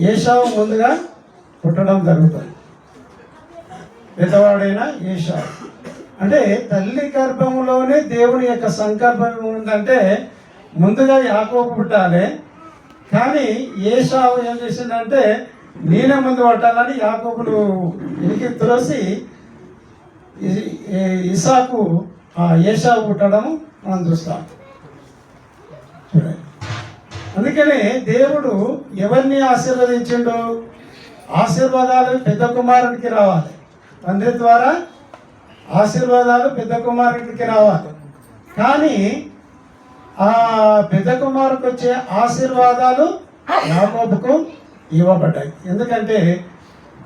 ఏషావు ముందుగా పుట్టడం జరుగుతుంది. పెద్దవాడైన ఏషావు. అంటే తల్లి గర్భంలోనే దేవుని యొక్క సంకల్పం ఉందంటే ముందుగా యాకోబు పుట్టాలి. కానీ ఏషావు ఏం చేసిందంటే నేనే ముందు పట్టాలని యాకోబును ఇనికి తులసి ఇసాకు ఏషావు పుట్టడం మనం చూస్తాం. చూడండి. అందుకనే దేవుడు ఎవరిని ఆశీర్వదించిండు? ఆశీర్వాదాలు పెద్ద కుమారునికి రావాలి. తండ్రి ద్వారా ఆశీర్వాదాలు పెద్ద కుమారునికి రావాలి. కానీ ఆ పెద్ద కుమారుకు వచ్చే ఆశీర్వాదాలు యాకోబుకు ఇవ్వబడ్డాయి. ఎందుకంటే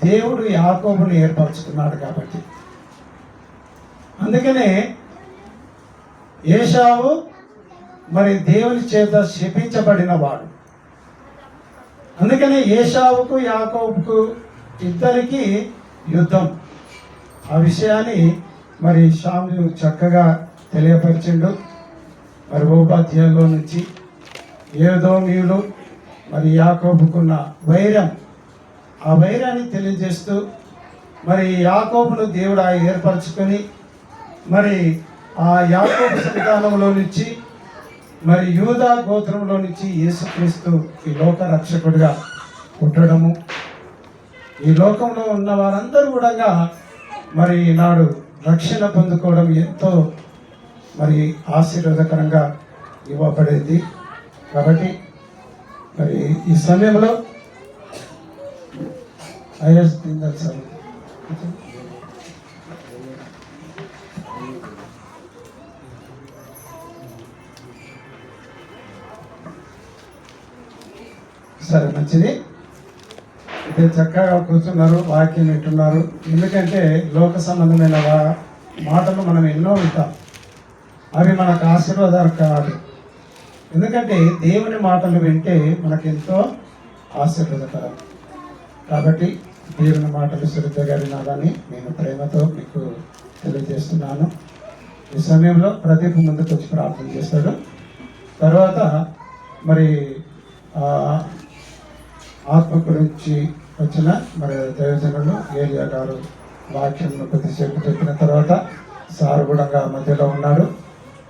దేవుడు యాకోబుని ఏర్పరచుకున్నాడు కాబట్టి. అందుకనే ఏషావు మరి దేవుని చేత శపించబడిన వాడు. అందుకనే ఏషావుకు యాకోబుకు ఇద్దరికి యుద్ధం. ఆ విషయాన్ని మరి షాము చక్కగా తెలియపరిచిండు. మరి ఉపాధ్యాయులో నుంచి ఏదో మీరు మరి యాకోబుకున్న వైరం. ఆ వైరాన్ని తెలియజేస్తూ మరి యాకోబును దేవుడు ఆ ఏర్పరచుకొని మరి ఆ యాకోబు సంతానంలో నుంచి మరి యూదా గోత్రంలో నుంచి యేసుక్రీస్తు ఈ లోక రక్షకుడిగా పుట్టడము. ఈ లోకంలో ఉన్న వారందరూ కూడా మరి ఈనాడు రక్షణ పొందుకోవడం ఎంతో మరి ఆశీర్వాదకరంగా ఇవ్వబడేది. కాబట్టి మరి ఈ సమయంలో ఐఎస్ సార్. సరే మంచిది. ఇద్దరు చక్కగా కూర్చున్నారు వాక్యం వింటున్నారు. ఎందుకంటే లోక సంబంధమైన వా- మాటలు మనం ఎన్నో వింటాం. అవి మనకు ఆశీర్వాదాలు కాదు. ఎందుకంటే దేవుని మాటలు వింటే మనకెంతో ఆశీర్వాదకరం. కాబట్టి దేవుని మాటలు శ్రద్ధగా వినాలని నేను ప్రేమతో మీకు తెలియజేస్తున్నాను. ఈ సమయంలో ప్రదీప్ ముందుకు వచ్చి ప్రార్థన చేస్తాడు. తర్వాత మరి ఆత్మ గురించి వచ్చిన మరి దైవజనులు ఏలియా గారు వాక్యం కొద్దిసేపు చెప్పిన తర్వాత సార్ కూడా మధ్యలో ఉన్నాడు.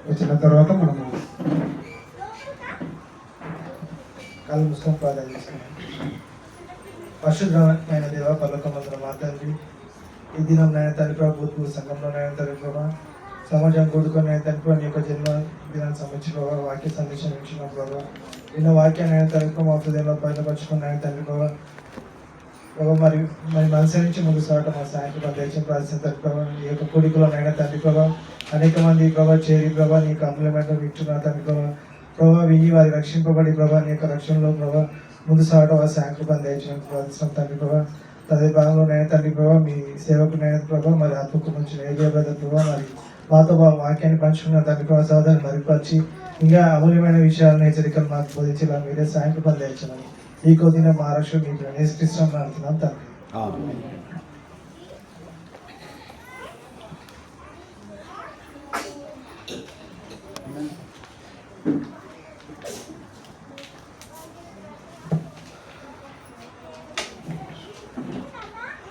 వచ్చిన తర్వాత మనము కళ్ళు పుస్తకం ప్రార్థన చేసుకున్నాం పరిశుద్ధమైన దేవ పల్లకమంత్ర మా ఈ దినం నాయన తండ్రి ప్రభు బుద్ధు సంఘంలో నాయన తండ్రి సమాజం కూడుకొని నాయన తండ్రి నీ యొక్క జన్మ దినాన్ని సంబంధించి వాక్య సందేశం ఇచ్చిన ప్రభావ నిన్న వాక్యాన్ని ఆయన తండ్రి మా హృదయంలో బయటపరుచుకుని ఆయన తండ్రి ప్రభావ మరి మరి మనసు నుంచి ముందు సాగటం మా సాయంత్రం దేశం ప్రార్థన తండ్రి ప్రభావ ఈ యొక్క కూడికలో నాయన తండ్రి ప్రభావ అనేక మంది ప్రభావ చేరి ప్రభావ నీకు అమూల్యమైన వింటున్నా తండ్రి ప్రభావ ప్రభావ విని వారి రక్షింపబడి ప్రభావ నీ యొక్క రక్షణలో ప్రభావ ముందు సాగటం ఆ సాయంత్రం దయచేయడానికి ప్రార్థిస్తాం తండ్రి ప్రభా. తదే భాగంలో నేను తండ్రి ప్రభావ మీ సేవకు నేను ప్రభావ మరి ఆత్మకు నుంచి ఏజే బ్రదర్ ప్రభావ మరి మాతో వాక్యాన్ని పంచుకున్న దాని ప్రభావ మరిపరిచి ఇంకా అమూల్యమైన విషయాలను హెచ్చరికలు మాకు బోధించేలా మీరే సాయం దయచేయమని ఈ కొద్దిన మా రక్షణ మీకు నేర్పిస్తున్నాం అంటున్నాం తండ్రి.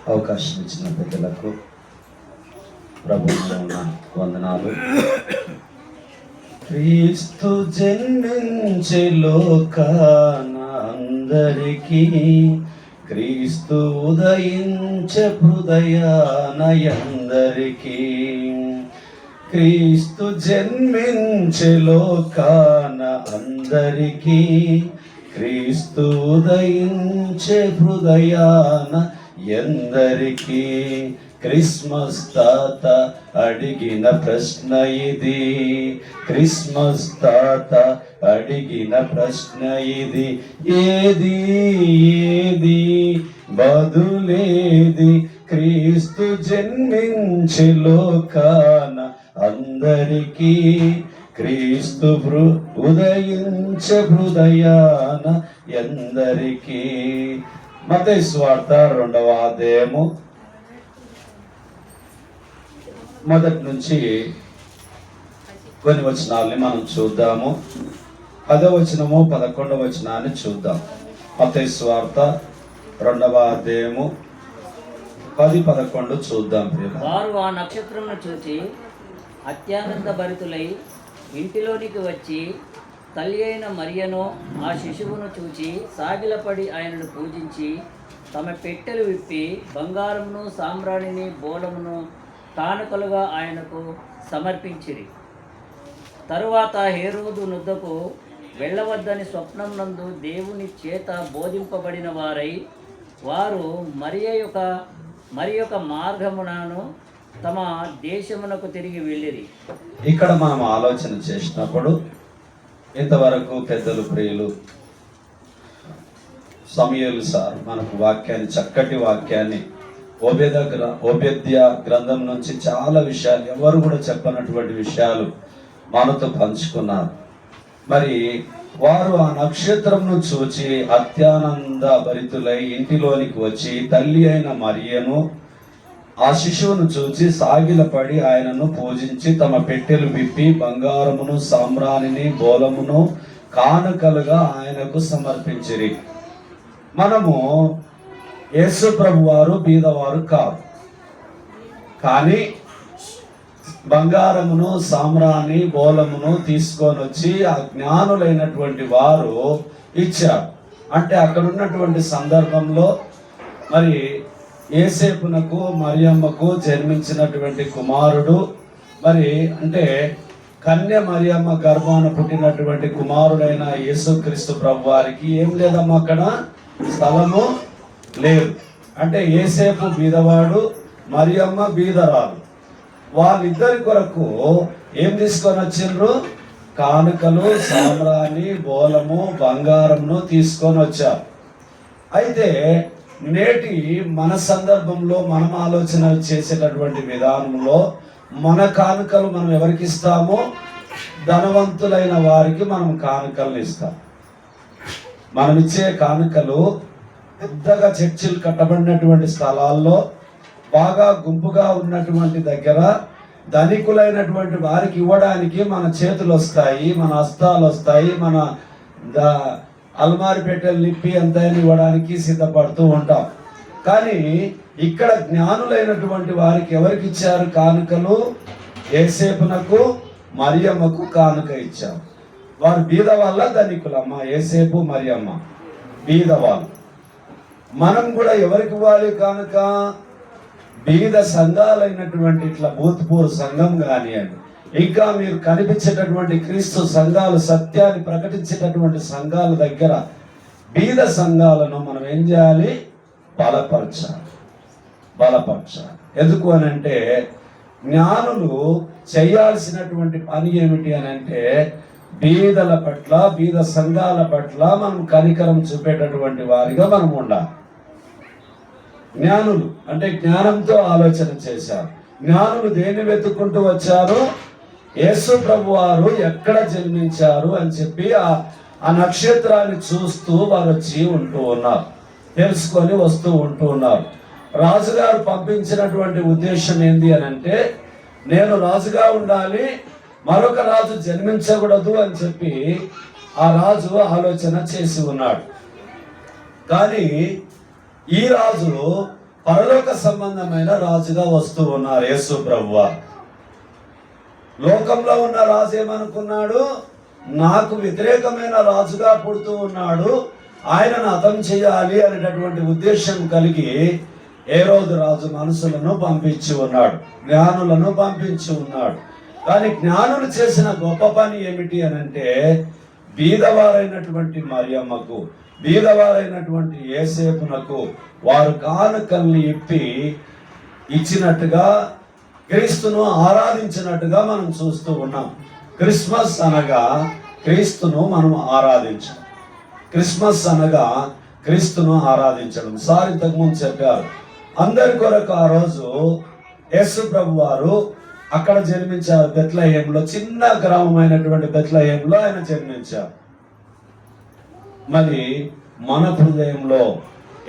అవకాశం ఇచ్చిన పెద్దలకు ప్రభుత్వం ఉన్న వందనాలు. క్రీస్తు జన్మించే లోకాన అందరికీ క్రీస్తు ఉదయించే హృదయానయందరికీ క్రీస్తు జన్మించే లోకాన అందరికీ క్రీస్తు ఉదయించే హృదయాన ఎందరికీ క్రిస్మస్ తాత అడిగిన ప్రశ్న ఇది. క్రిస్మస్ తాత అడిగిన ప్రశ్న ఇది. ఏది ఏది? బదులేది క్రీస్తు జన్మించి లోకాన అందరికీ. క్రీస్తు ఉదయించ హృదయాన ఎందరికీ. మత స్వార్థ రెండవ అధ్యాయము మొదటి నుంచి కొన్ని వచనాలని మనం చూద్దాము. పదవచనము పదకొండవ వచనాన్ని చూద్దాం. మత స్వార్థ రెండవ అధ్యాయము పది పదకొండు చూద్దాం వారు ఆ నక్షత్రంను చూచి అత్యానంద భరితులై ఇంటిలోనికి వచ్చి తల్లి అయిన మరియను ఆ శిశువును చూచి సాగిలపడి ఆయనను పూజించి తమ పెట్టెలు విప్పి బంగారమును సాంబ్రాణిని బోలమును కానుకలుగా ఆయనకు సమర్పించిరి. తరువాత హేరోదు నుద్దకు వెళ్ళవద్దని స్వప్నం నందు దేవుని చేత బోధింపబడిన వారై వారు మరియొక యొక్క మరి యొక్క మార్గమునను తమ దేశమునకు తిరిగి వెళ్ళిరి. ఇక్కడ మనం ఆలోచన చేసినప్పుడు ఇంతవరకు పెద్దలు ప్రియులు సమయలు సార్ మనకు వాక్యాన్ని చక్కటి వాక్యాన్ని ఓబేద గ్ర ఓబేద్య గ్రంథం నుంచి చాలా విషయాలు ఎవరు కూడా చెప్పనటువంటి విషయాలు మనతో పంచుకున్నారు. మరి వారు ఆ నక్షత్రంను చూచి అత్యానంద భరితులై ఇంటిలోనికి వచ్చి తల్లి అయిన మరియను ఆ శిశువును చూచి సాగిలపడి ఆయనను పూజించి తమ పెట్టెలు విప్పి బంగారమును సామ్రాణిని బోలమును కానుకలుగా ఆయనకు సమర్పించిరి. మనము యేసు ప్రభు వారు బీదవారు కాదు. కానీ బంగారమును సామ్రాన్ని బోలమును తీసుకొని వచ్చి ఆ జ్ఞానులైనటువంటి వారు ఇచ్చారు. అంటే అక్కడ ఉన్నటువంటి సందర్భంలో మరి ఏసేపునకు మరియమ్మకు జన్మించినటువంటి కుమారుడు మరి అంటే కన్య మరియమ్మ గర్భాన పుట్టినటువంటి కుమారుడైన యేసుక్రీస్తు ప్రభు వారికి ఏం లేదమ్మా అక్కడ? స్థలము లేదు. అంటే ఏసేపు బీదవాడు మరియమ్మ బీదరాలు. వాళ్ళిద్దరి కొరకు ఏం తీసుకొని వచ్చిండ్రు? కానుకలు సామ్రాణి బోలము బంగారంను తీసుకొని వచ్చారు. అయితే నేటి మన సందర్భంలో మనం ఆలోచన చేసేటటువంటి విధానంలో మన కానుకలు మనం ఎవరికి ఇస్తామో? ధనవంతులైన వారికి మనం కానుకలను ఇస్తాం. మనం ఇచ్చే కానుకలు పెద్దగా చర్చిలు కట్టబడినటువంటి స్థలాల్లో బాగా గుంపుగా ఉన్నటువంటి దగ్గర ధనికులైనటువంటి వారికి ఇవ్వడానికి మన చేతులు వస్తాయి మన హస్తాలు వస్తాయి మన అల్మారి పెట్టెలు నిప్పి ఎంతైనా ఇవ్వడానికి సిద్ధపడుతూ ఉంటాం. కానీ ఇక్కడ జ్ఞానులైనటువంటి వారికి ఎవరికి ఇచ్చారు కానుకలు? ఏసేపునకు మరియమ్మకు కానుక ఇచ్చారు వారు బీద వల్ల ధనికులమ్మ ఏసేపు మరియమ్మ. బీద వాళ్ళు మనం కూడా ఎవరికి ఇవ్వాలి కనుక? బీద సంఘాలైనటువంటి ఇట్లా భూత్పూర్ సంఘం కానివ్వండి. ఇంకా మీరు కనిపించేటటువంటి క్రీస్తు సంఘాలు సత్యాన్ని ప్రకటించేటటువంటి సంఘాల దగ్గర బీద సంఘాలను మనం ఏం చేయాలి? బలపరచాలి. బలపరచాలి. ఎందుకు అని అంటే జ్ఞానులు చేయాల్సినటువంటి పని ఏమిటి అని అంటే బీదల పట్ల బీద సంఘాల పట్ల మనం కనికరం చూపేటటువంటి వారిగా మనం ఉండాలి. జ్ఞానులు అంటే జ్ఞానంతో ఆలోచన చేశారు. జ్ఞానులు దేన్ని వెతుక్కుంటూ వచ్చారు? యేసు ప్రభు వారు ఎక్కడ జన్మించారు అని చెప్పి ఆ ఆ నక్షత్రాన్ని చూస్తూ వారు వచ్చి ఉంటూ ఉన్నారు. తెలుసుకొని వస్తూ ఉంటూ ఉన్నారు. రాజుగారు పంపించినటువంటి ఉద్దేశం ఏంది అని అంటే నేను రాజుగా ఉండాలి మరొక రాజు జన్మించకూడదు అని చెప్పి ఆ రాజు ఆలోచన చేసి ఉన్నాడు. కానీ ఈ రాజులు పరలోక సంబంధమైన రాజుగా వస్తూ ఉన్నారు యేసు ప్రభువ. లోకంలో ఉన్న రాజు ఏమనుకున్నాడు? నాకు వ్యతిరేకమైన రాజుగా పుడుతూ ఉన్నాడు. ఆయనను అతం చేయాలి అనేటటువంటి ఉద్దేశం కలిగి ఏ రోజు రాజు మనసులను పంపించి ఉన్నాడు జ్ఞానులను పంపించి ఉన్నాడు. కానీ జ్ఞానులు చేసిన గొప్ప పని ఏమిటి అని అంటే బీదవారైనటువంటి మరియమ్మకు బీదవారైనటువంటి ఏసేపునకు వారు కానుకల్ని ఇప్పి ఇచ్చినట్టుగా క్రీస్తును ఆరాధించినట్టుగా మనం చూస్తూ ఉన్నాం. క్రిస్మస్ అనగా క్రీస్తును మనం ఆరాధించాం క్రిస్మస్ అనగా క్రీస్తును ఆరాధించడం. సార్ ఇంతకుముందు చెప్పారు. అందరి కొరకు ఆ రోజు యేసు ప్రభు వారు అక్కడ జన్మించారు బెత్లహేంలో చిన్న గ్రామమైనటువంటి బెత్లహేంలో ఆయన జన్మించారు. మరి మన హృదయంలో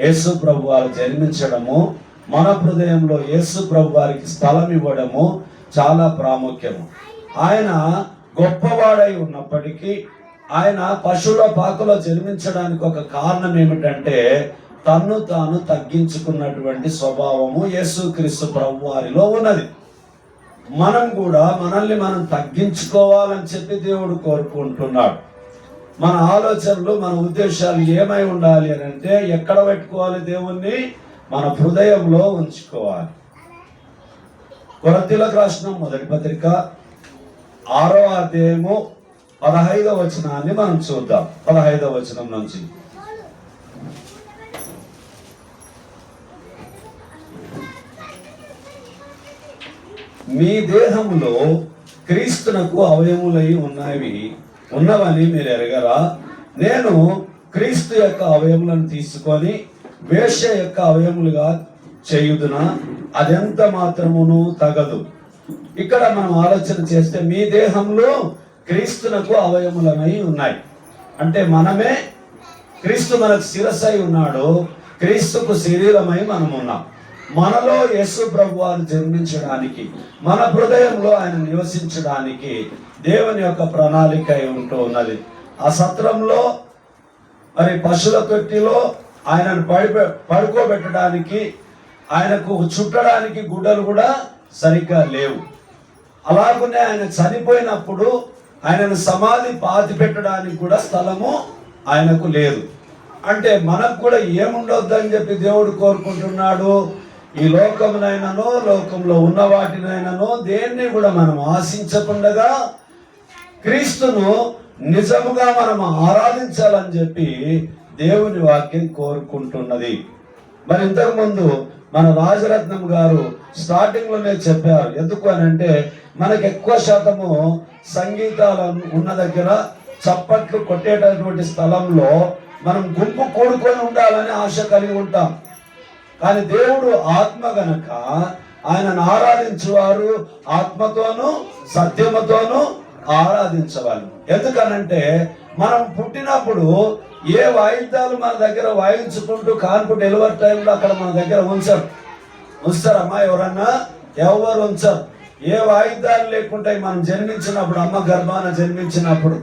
యేసు ప్రభు వారు జన్మించడము మన హృదయంలో యేసు ప్రభు వారికి స్థలం ఇవ్వడము చాలా ప్రాముఖ్యము. ఆయన గొప్పవాడై ఉన్నప్పటికీ ఆయన పశువుల పాకలో జన్మించడానికి ఒక కారణం ఏమిటంటే తన్ను తాను తగ్గించుకున్నటువంటి స్వభావము యేసుక్రీస్తు ప్రభు వారిలో ఉన్నది. మనం కూడా మనల్ని మనం తగ్గించుకోవాలని చెప్పి దేవుడు కోరుకుంటున్నాడు. మన ఆలోచనలు మన ఉద్దేశాలు ఏమై ఉండాలి అని అంటే ఎక్కడ పెట్టుకోవాలి దేవుణ్ణి? మన హృదయంలో ఉంచుకోవాలి. కొరతీలకు రాసిన మొదటి పత్రిక ఆరో అధ్యాయము పదహైదవ వచనాన్ని మనం చూద్దాం. పదహైదవ వచనం నుంచి. మీ దేహంలో క్రీస్తునకు అవయములై ఉన్నవి ఉన్నవని మీరు ఎరగరా? నేను క్రీస్తు యొక్క అవయములను తీసుకొని వేష యొక్క అవయములుగా చేయుదున? అదెంత మాత్రమును తగదు. ఇక్కడ మనం ఆలోచన చేస్తే మీ దేహంలో క్రీస్తునకు అవయములమై ఉన్నాయి. అంటే మనమే క్రీస్తు మనకు శిరసై ఉన్నాడు క్రీస్తుకు శరీరమై మనం ఉన్నాం మనలో యేసు ప్రభు వారు జన్మించడానికి మన హృదయంలో ఆయన నివసించడానికి దేవుని యొక్క ప్రణాళిక అయి ఉంటూ ఉన్నది. ఆ సత్రంలో మరి పశువుల తొట్టిలో ఆయనను పడి పడుకోబెట్టడానికి ఆయనకు చుట్టడానికి గుడ్డలు కూడా సరిగ్గా లేవు. అలాగనే ఆయన చనిపోయినప్పుడు ఆయనను సమాధి పాతి పెట్టడానికి కూడా స్థలము ఆయనకు లేదు. అంటే మనకు కూడా ఏముండొద్దని చెప్పి దేవుడు కోరుకుంటున్నాడు. ఈ లోకమునైనను లోకంలో ఉన్న వాటినైనను దేన్ని కూడా మనం ఆశించకుండగా క్రీస్తును నిజముగా మనం ఆరాధించాలని చెప్పి దేవుని వాక్యం కోరుకుంటున్నది. మరి ఇంతకుముందు మన రాజరత్నం గారు స్టార్టింగ్లోనే చెప్పారు. ఎందుకు అని అంటే మనకు ఎక్కువ శాతము సంగీతాలు ఉన్న దగ్గర చప్పట్లు కొట్టేటటువంటి స్థలంలో మనం గుంపు కూడుకొని ఉండాలని ఆశ కలిగి ఉంటాం. కానీ దేవుడు ఆత్మ గనక ఆయనను ఆరాధించేవారు ఆత్మతోనూ సత్యముతోనూ ఆరాధించవాలి ఎందుకనంటే మనం పుట్టినప్పుడు ఏ వాయిద్యాలు మన దగ్గర వాయించుకుంటూ కాన్పు డెలివరీ టైంలో అక్కడ మన దగ్గర ఉంచరు. ఉంచుతారమ్మా ఎవరన్నా? ఎవరు ఉంచరు. ఏ వాయిద్యాలు లేకుంటే మనం జన్మించినప్పుడు అమ్మ గర్భాన జన్మించినప్పుడు.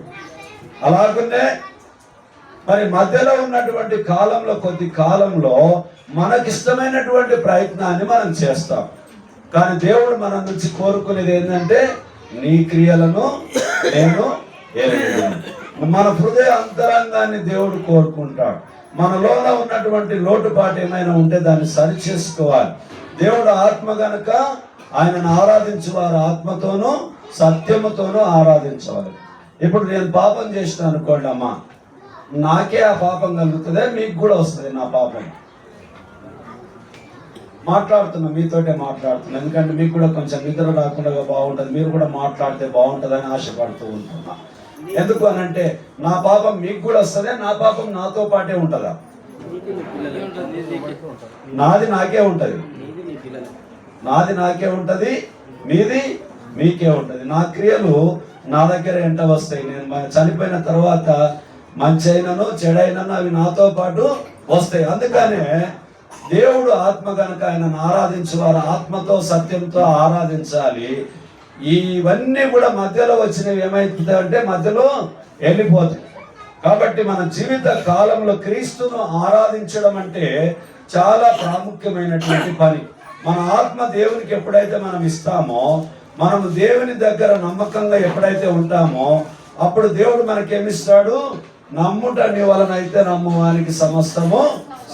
అలాగనే మరి మధ్యలో ఉన్నటువంటి కాలంలో కొద్ది కాలంలో మనకిష్టమైనటువంటి ప్రయత్నాన్ని మనం చేస్తాం. కానీ దేవుడు మన నుంచి కోరుకునేది ఏంటంటే నీ క్రియలను నేను మన హృదయ అంతరంగాన్ని దేవుడు కోరుకుంటాడు. మనలోన ఉన్నటువంటి లోటుపాటు ఏమైనా ఉంటే దాన్ని సరి చేసుకోవాలి దేవుడు ఆత్మ గనక ఆయనను ఆరాధించు వారు ఆత్మతోనూ సత్యముతోనూ ఆరాధించవాలి. ఇప్పుడు నేను పాపం చేసిన అనుకోండి అమ్మా. నాకే ఆ పాపం కలుగుతుంది మీకు కూడా వస్తుంది నా పాపం. మాట్లాడుతున్నా మీతోటే మాట్లాడుతున్నా. ఎందుకంటే మీకు కూడా కొంచెం నిద్ర రాకుండా బాగుంటుంది. మీరు కూడా మాట్లాడితే బాగుంటుందని ఆశపడుతూ ఉంటున్నా. ఎందుకు అని అంటే నా పాపం మీకు కూడా వస్తుంది నా పాపం నాతో పాటే ఉంటుందా? నాది నాకే ఉంటుంది. నాది నాకే ఉంటుంది మీది మీకే ఉంటుంది. నా క్రియలు నా దగ్గర ఎంట వస్తాయి. నేను చనిపోయిన తర్వాత మంచి అయినను చెడైనను అవి నాతో పాటు వస్తాయి. అందుకనే దేవుడు ఆత్మ కనుక ఆయనను ఆరాధించేవారు ఆత్మతో సత్యంతో ఆరాధించాలి. ఇవన్నీ కూడా మధ్యలో వచ్చినవి ఏమవుతుంది అంటే మధ్యలో వెళ్ళిపోతాయి. కాబట్టి మన జీవిత కాలంలో క్రీస్తును ఆరాధించడం అంటే చాలా ప్రాముఖ్యమైనటువంటి పని. మన ఆత్మ దేవునికి ఎప్పుడైతే మనం ఇస్తామో మనము దేవుని దగ్గర నమ్మకంగా ఎప్పుడైతే ఉంటామో అప్పుడు దేవుడు మనకేమిస్తాడు? నమ్ముట నీ వలనైతే నమ్మువానికి సమస్తము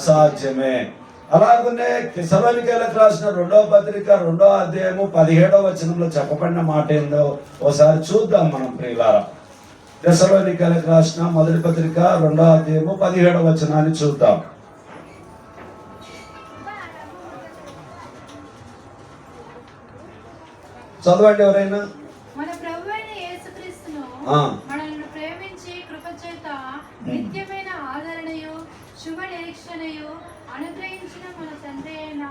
సాధ్యమే. అలాగనే కిసవనికలకు రాసిన రెండవ పత్రిక రెండవ అధ్యాయము పదిహేడవ వచనంలో చెప్పబడిన మాట ఏందో ఒకసారి చూద్దాం మనం ప్రియులారా. దశలోనికలకు రాసిన మొదటి పత్రిక రెండవ అధ్యాయము పదిహేడవ వచనాన్ని చూద్దాం. చదవండి ఎవరైనా? మన ప్రభు అయిన యేసుక్రీస్తును ఆ. మనల్ని ప్రేమించి కృప చేత నిత్యమైన ఆదరణయు శుభ నిరీక్షణయు అనుగ్రహించిన మన తండ్రి అయిన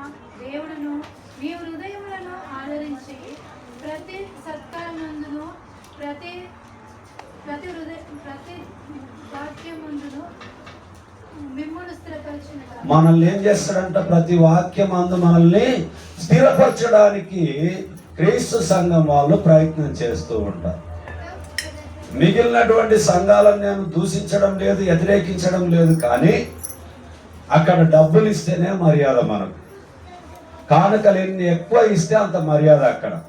దేవుడును మీ హృదయములను ఆదరించి ప్రతి సత్కారమందును ప్రతి ప్రతి హృదయ ప్రతి వాక్యముందును మనల్ని ఏం చేస్తాడంట? ప్రతి వాక్యం అందు మనల్ని స్థిరపరచడానికి క్రీస్తు సంఘం వాళ్ళు ప్రయత్నం చేస్తూ ఉంటారు. మిగిలినటువంటి సంఘాలను నేను దూషించడం లేదు వ్యతిరేకించడం లేదు కానీ అక్కడ డబ్బులు ఇస్తేనే మర్యాద మనకు. కానుకలు ఎన్ని ఎక్కువ ఇస్తే అంత మర్యాద అక్కడ.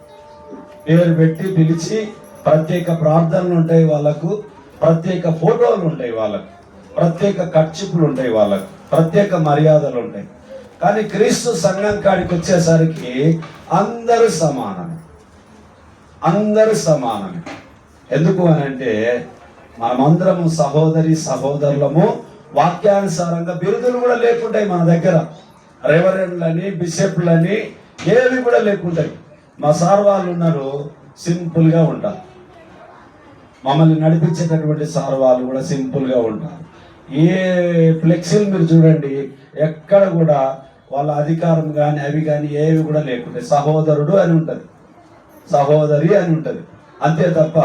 పేరు పెట్టి పిలిచి ప్రత్యేక ప్రార్థనలు ఉంటాయి వాళ్ళకు ప్రత్యేక ఫోటోలు ఉంటాయి వాళ్ళకు ప్రత్యేక ఖర్చుపులు ఉంటాయి వాళ్ళకు ప్రత్యేక మర్యాదలు ఉంటాయి. కానీ క్రీస్తు సంఘం కాడికి వచ్చేసరికి అందరూ సమానమే. అందరూ సమానమే. ఎందుకు అని అంటే మనమందరము సహోదరి సహోదరులము వాక్యానుసారంగా బిరుదులు కూడా లేకుంటాయి మన దగ్గర. రెవరెండ్లని బిషప్లని ఏవి కూడా లేకుంటాయి. మా సార్ వాళ్ళు ఉన్నారు సింపుల్గా ఉంటారు. మమ్మల్ని నడిపించేటటువంటి సార్ వాళ్ళు కూడా సింపుల్గా ఉంటారు. ఏ ఫ్లెక్సీలు మీరు చూడండి ఎక్కడ కూడా వాళ్ళ అధికారం కానీ అవి కానీ ఏవి కూడా లేకుంటాయి. సహోదరుడు అని ఉంటుంది. సహోదరి అని ఉంటుంది. అంతే తప్ప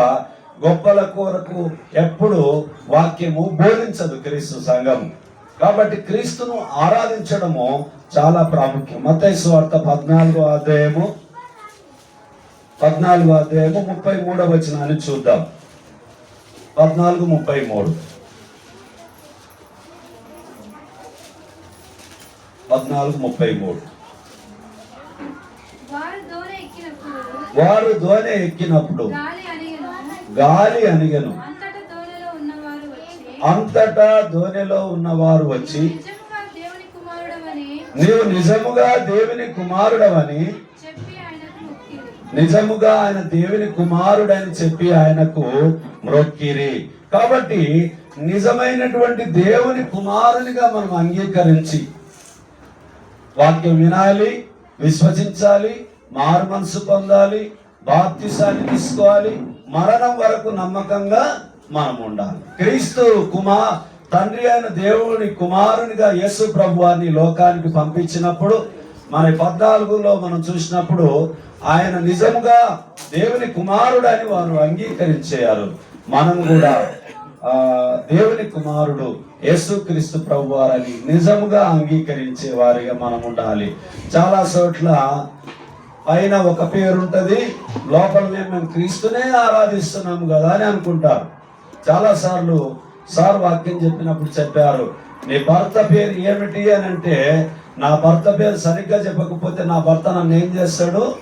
గొప్పల కొరకు ఎప్పుడు వాక్యము బోధించదు క్రీస్తు సంఘం కాబట్టి క్రీస్తును ఆరాధించడము చాలా ప్రాముఖ్యం. మత్తయి వార్త పద్నాలుగో అధ్యాయము పద్నాలుగో అధ్యాయము ముప్పై మూడవ వచనాన్ని చూద్దాం. పద్నాలుగు ముప్పై మూడు. పద్నాలుగు ముప్పై మూడు. వారు దూర ఎక్కినప్పుడు వారు దోణి ఎక్కినప్పుడు గాలి అనిగను అంతట దోణిలో ఉన్నవారు వచ్చి అంతటా దోణిలో ఉన్నవారు వచ్చి నిజముగా దేవుని కుమారుడవని నీవు నిజముగా దేవుని కుమారుడవని నిజముగా ఆయన దేవుని కుమారుడని చెప్పి ఆయనకు మ్రొక్కిరి కాబట్టి నిజమైనటువంటి దేవుని కుమారునిగా మనం అంగీకరించి వాక్యం వినాలి విశ్వసించాలి మారు మనసు పొందాలి బాప్తిసాన్ని తీసుకోవాలి మరణం వరకు నమ్మకంగా మనం ఉండాలి క్రీస్తు కుమార్ తండ్రి అయిన దేవుని కుమారునిగా యేసు ప్రభువాన్ని లోకానికి పంపించినప్పుడు మన పద్నాలుగులో మనం చూసినప్పుడు ఆయన నిజముగా దేవుని కుమారుడని వారు అంగీకరించారు. మనం కూడా దేవుని కుమారుడు యేసుక్రీస్తు ప్రభు వారని నిజముగా అంగీకరించే వారిగా మనం ఉండాలి. చాలా చోట్ల పైన ఒక పేరు ఉంటుంది లోపల మేము క్రీస్తునే ఆరాధిస్తున్నాము కదా అని అనుకుంటారు. చాలా సార్లు సార్ వాక్యం చెప్పినప్పుడు చెప్పారు నీ భర్త పేరు ఏమిటి అని అంటే నా భర్త పేరు సరిగ్గా చెప్పకపోతే నా భర్త నన్ను ఏం చేస్తాడు?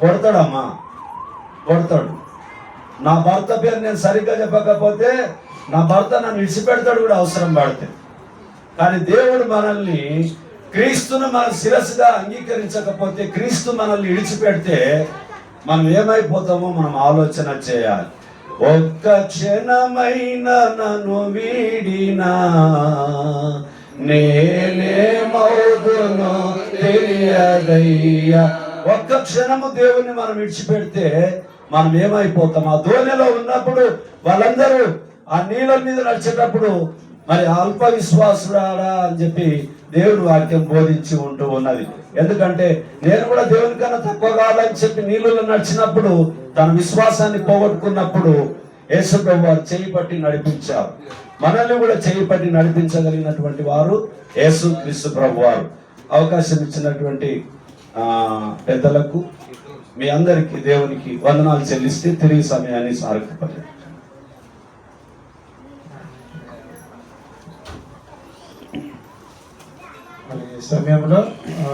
కొడతాడమ్మా. కొడతాడు. నా భర్త పేరు నేను సరిగ్గా చెప్పకపోతే నా భర్త నన్ను విడిచిపెడతాడు కూడా అవసరం పడితే. కానీ దేవుడు మనల్ని క్రీస్తును మన శిరస్సుగా అంగీకరించకపోతే క్రీస్తు మనల్ని విడిచిపెడితే మనం ఏమైపోతామో మనం ఆలోచన చేయాలి. ఒక్క క్షణమైన నన్ను వీడినా నేనేమవుదునో తెలియదయ్యా. ఒక్క క్షణము దేవుని మనం విడిచిపెడితే మనం ఏమైపోతాం? ఆ ధోనిలో ఉన్నప్పుడు వాళ్ళందరూ ఆ నీళ్ళ మీద నడిచేటప్పుడు మరి అల్ప విశ్వాసురాడా అని చెప్పి దేవుడు వాక్యం బోధించి ఉంటూ ఉన్నది. ఎందుకంటే నేను కూడా దేవుని కన్నా తక్కువ కావాలని చెప్పి నీళ్ళలో నడిచినప్పుడు తన విశ్వాసాన్ని పోగొట్టుకున్నప్పుడు యేసుప్రభు వారు చేయి పట్టి నడిపించారు. మనల్ని కూడా చేయి పట్టి నడిపించగలిగినటువంటి వారు యేసు క్రీస్తు ప్రభు వారు. అవకాశం ఇచ్చినటువంటి పెద్దలకు మీ అందరికీ దేవునికి వందనాలు చెల్లిస్తే తిరిగి సమయాన్ని సారకపోయారు సమయంలో ఆ,